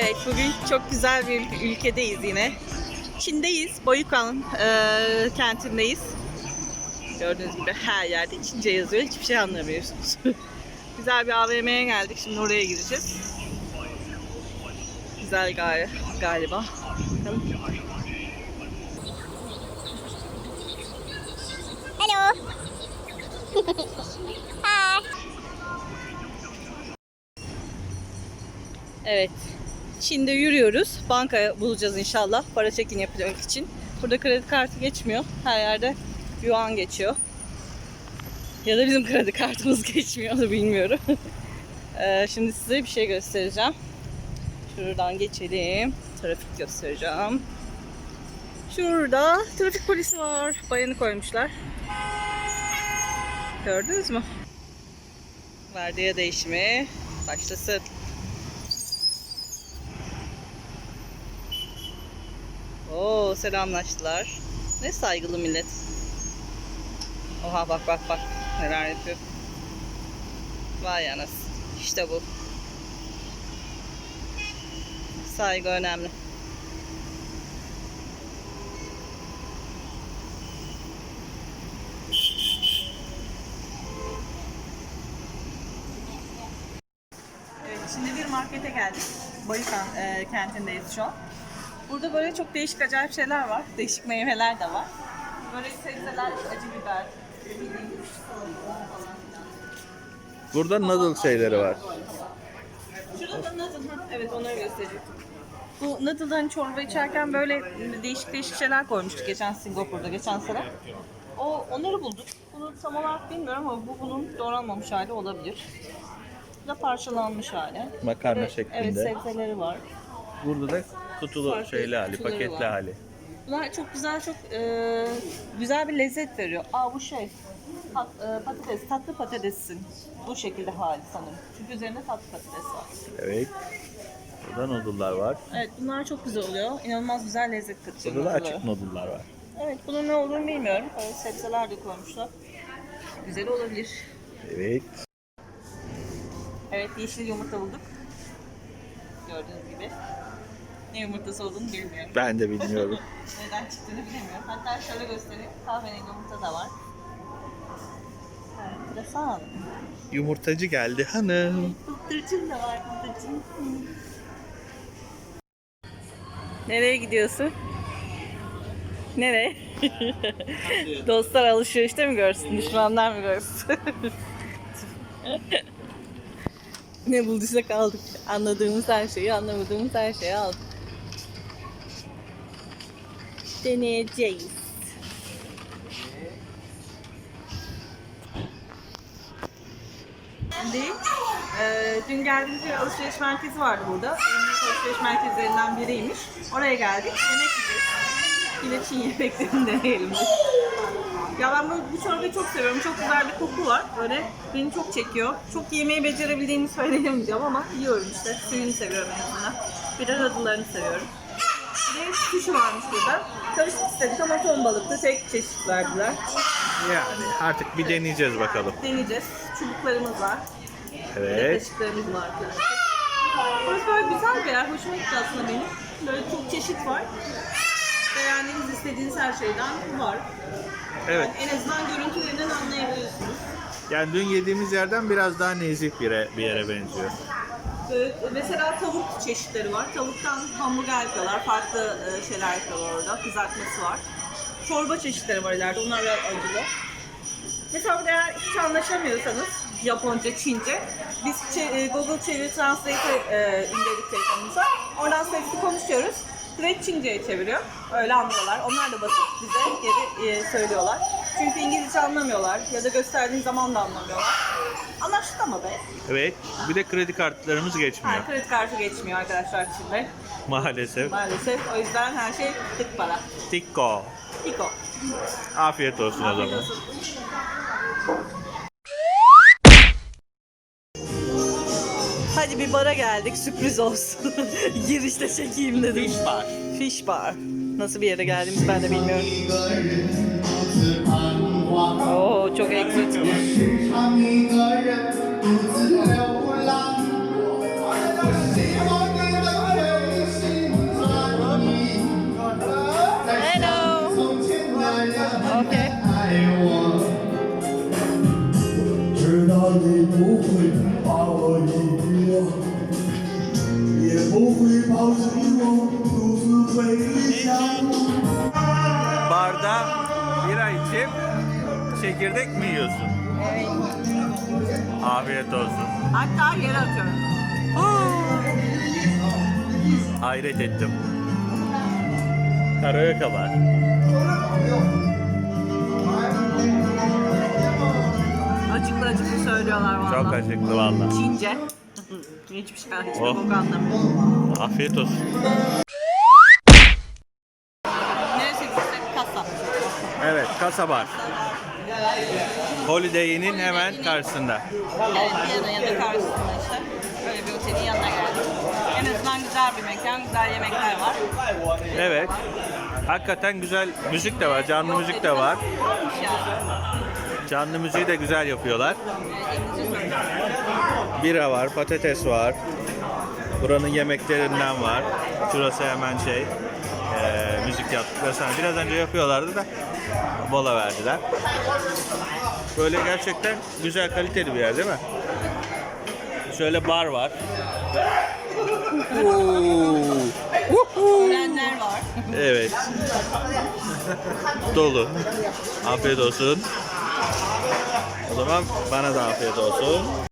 Evet, bugün çok güzel bir ülkedeyiz yine. Çin'deyiz, Boyukan eee, kentindeyiz. Gördüğünüz gibi her yerde Çince yazıyor, hiçbir şey anlamıyorsunuz. güzel bir AVM'ye geldik, şimdi oraya gireceğiz. Güzel gal galiba. Bakalım. Hello. Hi. Evet, Çin'de yürüyoruz. Banka bulacağız inşallah para çekin yapacak için. Burada kredi kartı geçmiyor. Her yerde yuan geçiyor. Ya da bizim kredi kartımız geçmiyor da bilmiyorum. Ee, Şimdi size bir şey göstereceğim. Şuradan geçelim. Trafik göstereceğim. Şurada trafik polisi var. Bayanı koymuşlar. Gördünüz mü? Vardiya değişimi başlasın. Oo selamlaştılar. Ne saygılı millet. Oha bak bak bak neler yapıyor. Vay anasını. İşte bu. Saygı önemli. Evet, şimdi bir markete geldik. Bayıkan e, kentindeyiz şu an. Burada böyle çok değişik acayip şeyler var. Değişik meyveler de var. Böyle sebzeler, acı biber, bildiğiniz. Burada noodle şeyleri var. Şurada da noodle, ha, evet onları gösterecektim. Bu noodle'dan çorba içerken böyle değişik değişik şeyler koymuştuk geçen Singapur'da, geçen sene. O, onları bulduk. Bunu tam olarak bilmiyorum ama bu bunun doğranmamış hali olabilir. Bu da parçalanmış hali. Makarna Evet, şeklinde. Evet sebzeleri var. Burada da kutulu Farklı şeyli hali, kutuları paketli var. hali. Bunlar çok güzel, çok e, güzel bir lezzet veriyor. Aa bu şey, pat, e, patates, tatlı patatesin bu şekilde hali sanırım. Çünkü üzerinde tatlı patates var. Evet. Burada noodle'lar var. Evet bunlar çok güzel oluyor. İnanılmaz güzel lezzet katıyor. Burada da noodle'lara. açık noodle'lar var. Evet bunun ne olduğunu bilmiyorum. Böyle sebzeler de koymuşlar. Güzel olabilir. Evet. Evet yeşil yumurta bulduk. Gördüğünüz gibi. Ne yumurtası olduğunu bilmiyorum. Ben de bilmiyorum. Neden çıktığını bilemiyorum. Hatta şöyle göstereyim. Kahverengi yumurta da var. Enteresan. Yumurtacı geldi hanım. Bıldırcın da var bıldırcın. Nereye gidiyorsun? Nereye? Dostlar alışverişte mi görsün? Düşmanlar mı görsün? ne bulduysak aldık. Anladığımız her şeyi, anlamadığımız her şeyi aldık. Deneyeceğiz. Şimdi e, dün geldiğimiz bir alışveriş merkezi vardı burada. En büyük alışveriş merkezlerinden biriymiş. Oraya geldik. Yemek yiyeceğiz. Yine Çin yemeklerini deneyelim. dedik. Ya ben bu, bu çorbayı çok seviyorum. Çok güzel bir koku var. Böyle beni çok çekiyor. Çok yemeği becerebildiğimi söyleyemeyeceğim ama yiyorum işte. Suyunu seviyorum en azından. Bir de tadılarını seviyorum. De sushi varmış burada. Karışık istedik ama ton balıklı tek çeşit verdiler. Yani artık bir deneyeceğiz bakalım. Deneyeceğiz. Çubuklarımız var. Evet. Kaşıklarımız var arkadaşlar. Burası böyle güzel bir yer. Hoşuma gitti aslında benim. Böyle çok çeşit var. Beğendiğiniz, istediğiniz her şeyden var. Evet. Yani en azından görüntülerinden anlayabiliyorsunuz. Yani dün yediğimiz yerden biraz daha nezih bir yere, bir yere benziyor. Mesela tavuk çeşitleri var. Tavuktan hamburger yapıyorlar. Farklı e, şeyler yapıyorlar orada. Kızartması var. Çorba çeşitleri var ileride. Onlar biraz acılı. Mesela eğer hiç anlaşamıyorsanız Japonca, Çince biz e, Google Çeviri Translate'ı e, indirdik telefonumuza. Oradan sesli konuşuyoruz. Direkt Çince'ye çeviriyor. Öyle anlıyorlar. Onlar da basıp bize geri e, söylüyorlar. Çünkü İngilizce anlamıyorlar ya da gösterdiğin zaman da anlamıyorlar. Anlaştık ama be. Evet. Bir de kredi kartlarımız geçmiyor. Ha, kredi kartı geçmiyor arkadaşlar şimdi. Maalesef. Maalesef. O yüzden her şey tık para. Tikko. Hiko. Afiyet olsun o Afiyet zaman. olsun. Hadi bir bara geldik sürpriz olsun. Girişte çekeyim dedim. Fish bar. Fish bar. Nasıl bir yere geldiğimizi ben de bilmiyorum çok egzotik. Hello. Okay. 知道你不会把我遗忘，也不会抛弃我，独自回家。Barda bira içip çekirdek mi yiyorsun? Afiyet olsun. Hatta yere atıyorum. Hayret ettim. Karaoke var. Acıklı acıklı söylüyorlar valla. Çok acıklı valla. Çince. Hiçbir şey, hiçbir Oh. bok anlamıyorum. Afiyet olsun. Neresi kasa. Evet, kasa bar. Holiday Inn'in hemen karşısında. Evet, Viyana'nın yanında karşısında işte. Böyle bir otelin yanına geldim. En azından güzel bir mekan, güzel yemekler var. Evet. Hakikaten güzel müzik de var, canlı müzik de var. Yani. Canlı müziği de güzel yapıyorlar. Bira var, patates var. Buranın yemeklerinden var. Şurası hemen şey, eee, müzik yaptıkları. Biraz önce yapıyorlardı da mola verdiler. Böyle gerçekten güzel, kaliteli bir yer değil mi? Şöyle bar var. Öğrenler var. Evet. Dolu. Afiyet olsun. O zaman bana da afiyet olsun.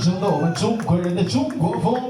成了我们中国人的中国风。